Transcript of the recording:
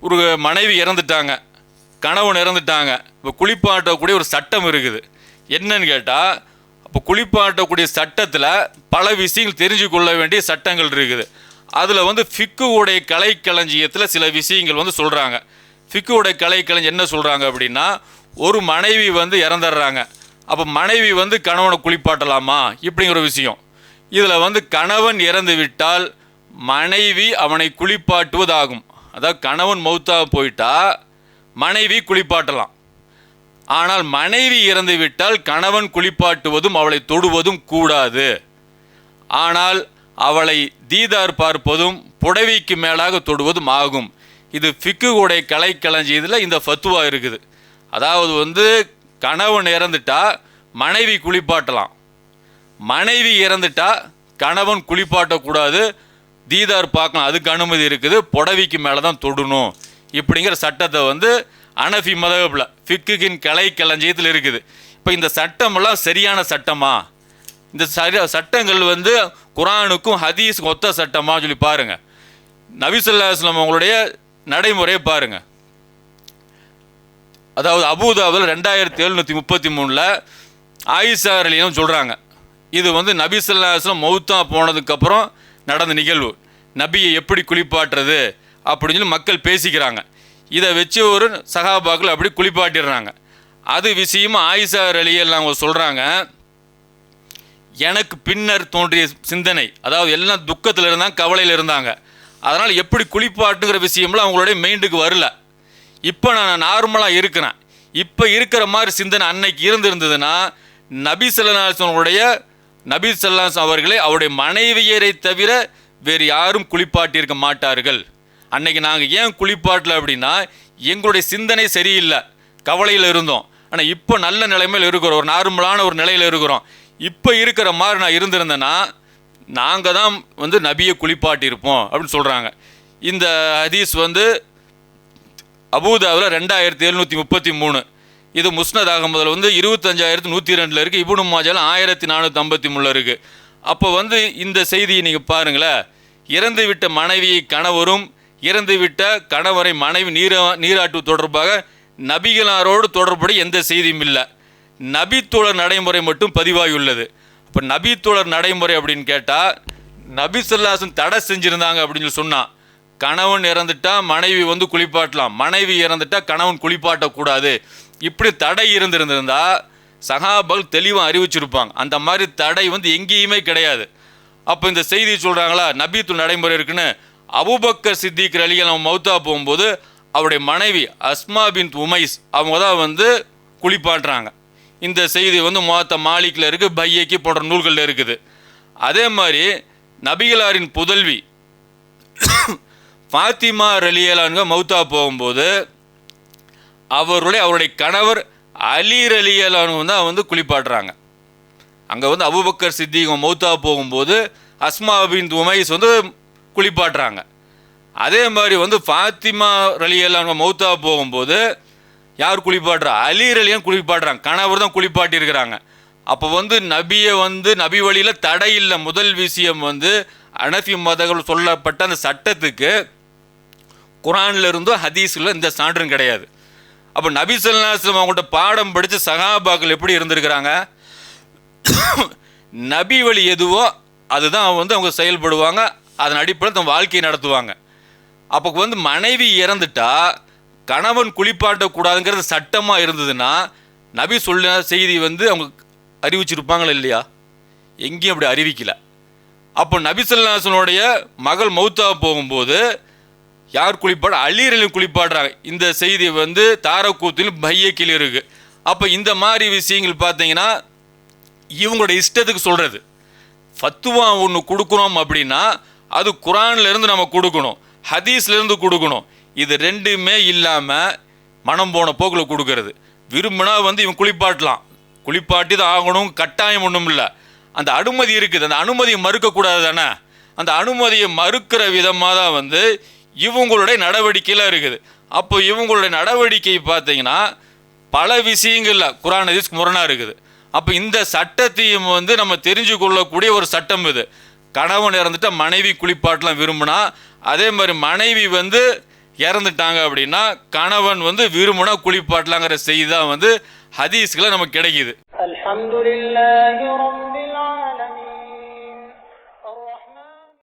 ஒரு மனைவி இறந்துட்டாங்க. கணவன் இறந்துட்டாங்க. இப்போ குளிப்பாட்டக்கூடிய ஒரு சட்டம் இருக்குது. என்னன்னு கேட்டால் இப்போ குளிப்பாட்டக்கூடிய சட்டத்தில் பல விஷயங்கள் தெரிஞ்சு கொள்ள வேண்டிய சட்டங்கள் இருக்குது. அதில் வந்து ஃபிக்கு உடைய கலைக்களஞ்சியத்தில் சில விஷயங்கள் வந்து சொல்கிறாங்க ஃபிக்கு உடைய கலைக்களஞ்சி என்ன சொல்கிறாங்க அப்படின்னா ஒரு மனைவி வந்து இறந்துடுறாங்க. அப்போ மனைவி வந்து கணவனை குளிப்பாட்டலாமா? இப்படிங்கிற ஒரு விஷயம். இதில் வந்து கணவன் இறந்து விட்டால் மனைவி அவனை குளிப்பாட்டுவதாகும். அதாவது கணவன் மௌத்தாக போயிட்டா மனைவி குளிப்பாட்டலாம். ஆனால் மனைவி இறந்து விட்டால் கணவன் குளிப்பாட்டுவதும் அவளை தொடுவதும் கூடாது. ஆனால் அவளை தீதார் பார்ப்பதும் புடவைக்கு மேலாக தொடுவதும் ஆகும். இது ஃபிக்கு கலை கலைக்களஞ்சியதில் இந்த ஃபத்துவா இருக்குது. அதாவது வந்து கணவன் இறந்துட்டா மனைவி குளிப்பாட்டலாம். மனைவி இறந்துட்டா கணவன் குளிப்பாட்டக்கூடாது தீதார் பார்க்கலாம் அதுக்கு அனுமதி இருக்குது புடவைக்கு மேலே தான் தொடணும் இப்படிங்கிற சட்டத்தை வந்து அனஃபி மதகப்பில் ஃபிக்குகின் கலை களஞ்சியத்தில் இருக்குது. இப்போ இந்த சட்டமெல்லாம் சரியான சட்டமா? இந்த சரி சட்டங்கள் வந்து குரானுக்கும் ஹதீஸுக்கும் ஒத்த சட்டமாக சொல்லி பாருங்க. நபிசல்லா இஸ்லாம் அவங்களுடைய நடைமுறையை பாருங்க. அதாவது அபுதாபில் ரெண்டாயிரத்தி எழுநூற்றி முப்பத்தி மூணில் ஆயிஷா அலியும் சொல்கிறாங்க இது வந்து நபி சொல்லாஸ்லாம் மௌத்தா போனதுக்கப்புறம் நடந்த நிகழ்வு. நபியை எப்படி குளிப்பாட்டுறது அப்படின்னு சொல்லி மக்கள் பேசிக்கிறாங்க. இதை வச்சு ஒரு சகாபாக்கள் அப்படி குளிப்பாட்டிடுறாங்க. அது விஷயமா ஆயிஷா அலியல் அவங்க சொல்கிறாங்க எனக்கு பின்னர் தோன்றிய சிந்தனை அதாவது எல்லாம் துக்கத்தில் இருந்தாங்க கவலையில் இருந்தாங்க. அதனால் எப்படி குளிப்பாட்டுங்கிற விஷயம்லாம் அவங்களுடைய மைண்டுக்கு வரல. இப்போ நான் நார்மலாக இருக்கிறேன். இப்போ இருக்கிற மாதிரி சிந்தனை அன்னைக்கு இருந்திருந்ததுன்னா நபி சிலநாசனுடைய நபி சல்லாஸ் அவர்களே அவருடைய மனைவியரை தவிர வேறு யாரும் குளிப்பாட்டியிருக்க மாட்டார்கள். அன்னைக்கு நாங்கள் ஏன் குளிப்பாட்டல அப்படின்னா எங்களுடைய சிந்தனை சரியில்லை. கவலையில் இருந்தோம். ஆனால் இப்போ நல்ல நிலைமையில் இருக்கிறோம். ஒரு நார்மலான ஒரு நிலையில் இருக்கிறோம். இப்போ இருக்கிற மாதிரி நான் இருந்திருந்தேன்னா நாங்கள் தான் வந்து நபியை குளிப்பாட்டியிருப்போம் அப்படின்னு சொல்கிறாங்க இந்த ஹதீஸ் வந்து அபூதாவில் ரெண்டாயிரத்தி எழுநூற்றி முப்பத்தி மூணு. இது முஸ்னத் அகமதில் வந்து இருபத்தஞ்சாயிரத்து நூற்றி ரெண்டில் இருக்குது இபுனு மாஜால் ஆயிரத்தி நானூற்றி ஐம்பத்தி மூணில் இருக்குது அப்போ வந்து இந்த செய்தியை நீங்கள் பாருங்களேன். இறந்து விட்ட மனைவியை கணவரும் இறந்து விட்ட கணவரை மனைவி நீரா நீராட்டு தொடர்பாக நபிகளாரோடு தொடர்புடைய எந்த செய்தியும் இல்லை. நபித்தோழர் நடைமுறை மட்டும் பதிவாகியுள்ளது அப்போ நபித்தோழர் நடைமுறை அப்படின்னு கேட்டால் நபி சொல்லாசன் தடை செஞ்சுருந்தாங்க அப்படின்னு சொல்லி சொன்னான். கணவன் இறந்துட்டா மனைவி வந்து குளிப்பாட்டலாம். மனைவி இறந்துட்டா கணவன் குளிப்பாட்டக்கூடாது. இப்படி தடை இருந்திருந்திருந்தா சகாபல் தெளிவாக அறிவிச்சிருப்பாங்க. அந்த மாதிரி தடை வந்து எங்கேயுமே கிடையாது. அப்போ இந்த செய்தி சொல்கிறாங்களா நபித்து நடைமுறை இருக்குன்னு. அபுபக்கர் சித்திக் அலிகள் அவன் மௌத்தா போகும்போது அவருடைய மனைவி அஸ்மா பின் உமைஸ் அவங்க தான் வந்து குளிப்பாட்டுறாங்க. இந்த செய்தி வந்து மொத்த மாலிக்கில் இருக்குது பையக்கி போன்ற நூல்களில் இருக்குது. அதே மாதிரி நபிகளாரின் புதல்வி ஃபாத்திமா ரலியலான்க மௌத்தா போகும்போது அவருடைய அவருடைய கணவர் அலி ரலியலானு தான் வந்து குளிப்பாட்டுறாங்க. அங்கே வந்து அபுபக்கர் சித்திகம் மௌத்தா போகும்போது அஸ்மா அபின் உமைஸ் வந்து குளிப்பாட்டுறாங்க. அதே மாதிரி வந்து ஃபாத்திமா ரலியலான் மௌத்தா போகும்போது யார் குளிப்பாடுறா அலி ரலியன் குளிப்பாடுறாங்க கணவர் தான் குளிப்பாட்டி இருக்கிறாங்க அப்போ வந்து நபியை வந்து நபி வழியில் தடை இல்லை. முதல் விஷயம் வந்து அனஃபி மதங்கள் சொல்லப்பட்ட அந்த சட்டத்துக்கு குரானில் இருந்தோ ஹதீஸில் இந்த சான்றும் கிடையாது. அப்போ நபி சொல்லாஸ்லம் அவங்கள்ட்ட பாடம் படித்து சகாபாக்கள் எப்படி இருந்திருக்கிறாங்க? நபி வழி எதுவோ அதுதான் வந்து அவங்க செயல்படுவாங்க அதன் அடிப்படையில் தன் வாழ்க்கையை நடத்துவாங்க. அப்போ வந்து மனைவி இறந்துட்டா கணவன் குளிப்பாட்டக்கூடாதுங்கிறது சட்டமாக இருந்ததுன்னா நபி சொல்ல செய்தி வந்து அவங்க அறிவிச்சிருப்பாங்களா இல்லையா? எங்கேயும் அப்படி அறிவிக்கலை. அப்போ நபிசல்லாசனுடைய மகள் மௌத்தா போகும்போது யார் குளிப்பாடு? அலீரலையும் குளிப்பாடுறாங்க. இந்த செய்தி வந்து தாரக்கூத்திலும் பையக்கில் இருக்கு. அப்போ இந்த மாதிரி விஷயங்கள் பார்த்தீங்கன்னா இவங்களோட இஷ்டத்துக்கு சொல்கிறது ஃபத்துவா ஒன்று கொடுக்குறோம் அப்படின்னா அது குரான்லேருந்து நம்ம கொடுக்கணும். ஹதீஸ்லேருந்து கொடுக்கணும். இது ரெண்டுமே இல்லாமல் மனம் போன போக்கில் கொடுக்கறது. விரும்பினா வந்து இவன் குளிப்பாட்டலாம். குளிப்பாட்டி தான் ஆகணும். கட்டாயம் ஒன்றும் இல்லை அந்த அனுமதி இருக்குது. அந்த அனுமதியை மறுக்கக்கூடாது தானே அந்த அனுமதியை மறுக்கிற விதமாக தான் வந்து இவங்களுடைய நடவடிக்கையெல்லாம் இருக்குது. அப்போ இவங்களுடைய நடவடிக்கை பார்த்தீங்கன்னா பல விஷயங்கள்ல குரான் ஹதீஸ் முரணாக இருக்குது. அப்போ இந்த சட்டத்தையும் வந்து நம்ம தெரிஞ்சு கொள்ளக்கூடிய ஒரு சட்டம் இது. கணவன் இறந்துட்டா மனைவி குளிப்பாட்டலாம் விரும்பினா அதே மாதிரி மனைவி வந்து இறந்துட்டாங்க அப்படின்னா கணவன் வந்து விரும்பினா குளிப்பாட்டலாங்கிற செய்தி தான் வந்து ஹதீஸ்களை நமக்கு கிடைக்குது.